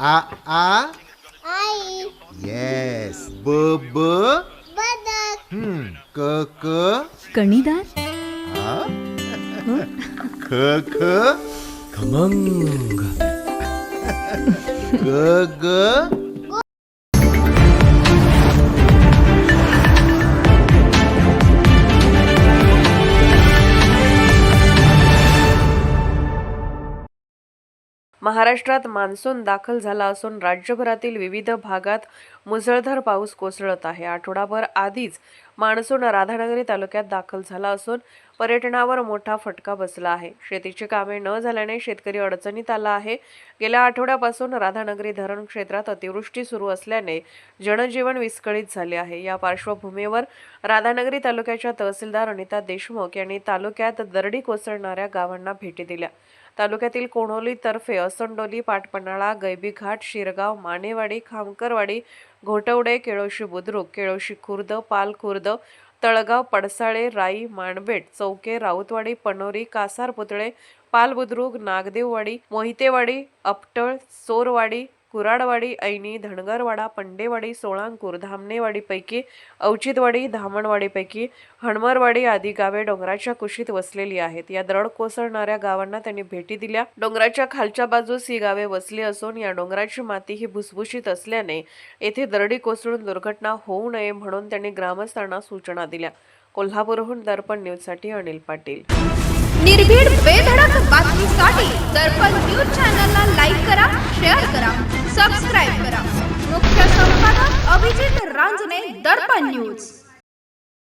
A A I Yes B B Badak Hmm K K Kanidar Huh? K K Kamang G G महाराष्ट्रात monsoon दाखल झाला असून राज्यभरातील विविध भागात मुसळधार पाऊस कोसळत आहे. आठवडाभर आधीच मान्सून राधानगरी तालुक्यात दाखल झाला असून पर्यटनावर मोठा फटका बसला आहे. शेतीची कामे न झाल्याने शेतकरी अडचणीत आला आहे. गेल्या आठवड्यापासून राधानगरी धरण क्षेत्रात अतिवृष्टी सुरू असल्याने जनजीवन विस्कळीत झाले आहे. या पार्श्वभूमीवर राधानगरी तालुक्याच्या तहसीलदार अनिता देशमुख यांनी तालुक्यात दरडी कोसळणाऱ्या गावांना भेटी दिल्या. तालुक्यातील कोणोलीतर्फे असंडोली पाटपन्हाळा गैबीघाट शिरगाव मानेवाडी खामकरवाडी घोटवडे केळोशी बुद्रुक केळोशी खुर्द पाल खुर्द तळगाव पडसाळे राई माणबेट चौके राऊतवाडी पनोरी कासार पुतळे पाल बुद्रुक नागदेववाडी मोहितेवाडी अपटळ सोरवाडी कुराडवाडी ऐनी धनगरवाडा पंडेवाडी सोळांकूर धामणेवाडीपैकी अवचितवाडी धामणवाडीपैकी हणमरवाडी आदी गावे डोंगराच्या कुशीत वसलेली आहेत. या दरड कोसळणाऱ्या गावांना त्यांनी भेटी दिल्या. डोंगराच्या खालच्या बाजूस ही गावे वसली असून या डोंगराची माती ही भुसभुशीत असल्याने येथे दरडी कोसळून दुर्घटना होऊ नये म्हणून त्यांनी ग्रामस्थांना सूचना दिल्या. कोल्हापूरहून दर्पण न्यूजसाठी अनिल पाटील. निर्भीड बेधडक बातमीसाठी दर्पण न्यूज चॅनलला लाईक करा शेअर करा. रांजणे दर्पण न्यूज.